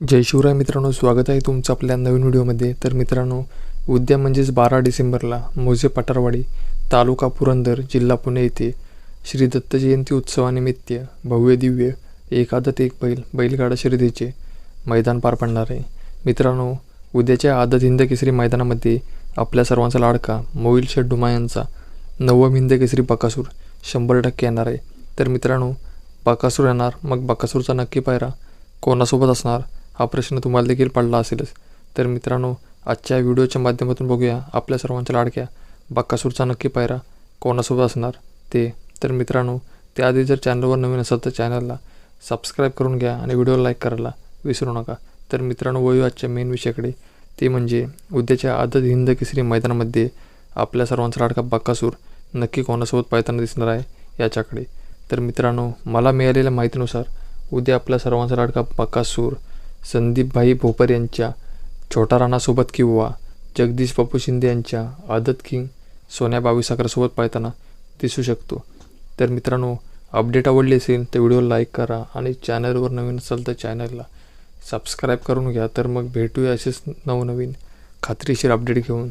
जय शिवराय मित्रांनो स्वागत आहे तुमचं आपल्या नवीन व्हिडिओमध्ये. तर मित्रांनो उद्या म्हणजेच बारा डिसेंबरला मोजे पठारवाडी तालुका पुरंदर जिल्हा पुणे येथे श्री दत्त जयंती उत्सवानिमित्त भव्य दिव्य एकादत एक बैल बैलगाडा शर्यतीचे मैदान पार पडणार आहे. मित्रांनो उद्याच्या आदत हिंद केसरी मैदानामध्ये आपल्या सर्वांचा लाडका मोईल शेठ यांचा नवम हिंद केसरी बकासूर शंभर टक्के येणार आहे. तर मित्रांनो बकासूर येणार मग बकासूरचा नक्की पायरा कोणासोबत असणार? हा प्रश्न तुम्हाला देखील पडला असेलच. तर मित्रांनो आजच्या व्हिडिओच्या माध्यमातून बघूया आपल्या सर्वांच्या लाडक्या बक्कासूरचा नक्की पायरा कोणासोबत असणार ते. तर मित्रांनो त्याआधी जर चॅनलवर नवीन असेल तर चॅनलला सबस्क्राईब करून घ्या आणि व्हिडिओला लाईक करायला विसरू नका. तर मित्रांनो वळू आजच्या मेन विषयाकडे. ते म्हणजे उद्याच्या आदत हिंद केसरी मैदानामध्ये आपल्या सर्वांचा लाडका बक्कासूर नक्की कोणासोबत पाहताना दिसणार आहे याच्याकडे. तर मित्रांनो मला मिळालेल्या माहितीनुसार उद्या आपल्या सर्वांचा लाडका बकासूर संदीपभाई भोपर यांच्या छोटा राणासोबत किंवा जगदीश बापू शिंदे यांच्या आदत किंग सोन्या बावीस अकरासोबत पाहताना दिसू शकतो. तर मित्रांनो अपडेट आवडली असेल तर व्हिडिओ लाईक करा आणि चॅनलवर नवीन असाल तर चॅनलला सबस्क्राईब करून घ्या. तर मग भेटूया असेच नवनवीन खात्रीशीर अपडेट घेऊन.